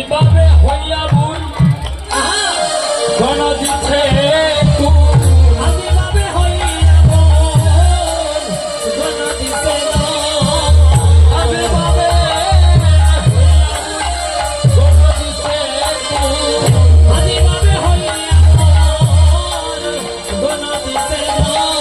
নিপাপে হইয়া ভুল গণজিছে Oh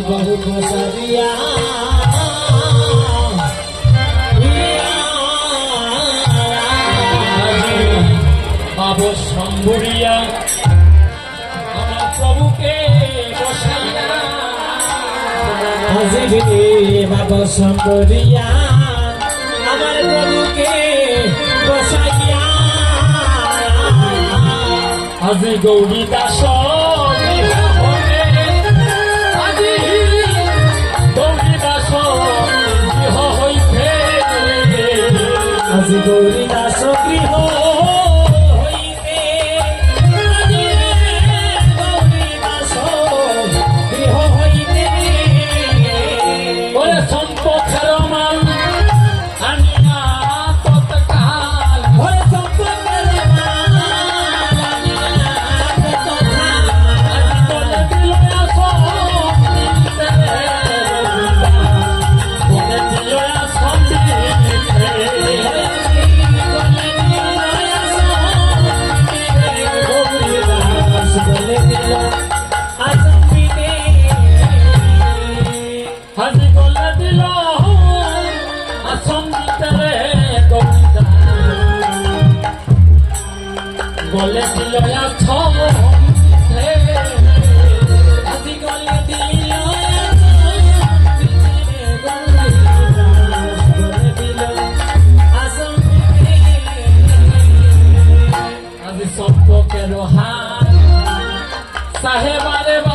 সারিয়া বাবু শম্ভুরিয়া আমার প্রভুকে বসাইয়া হাজিরি আমার প্রভুকে বসাইয়া আজি গৌরী দাস আজি গৌরী দাস গৃহ বলে দিল আজি সম্পর্কের হাত সাহেবারে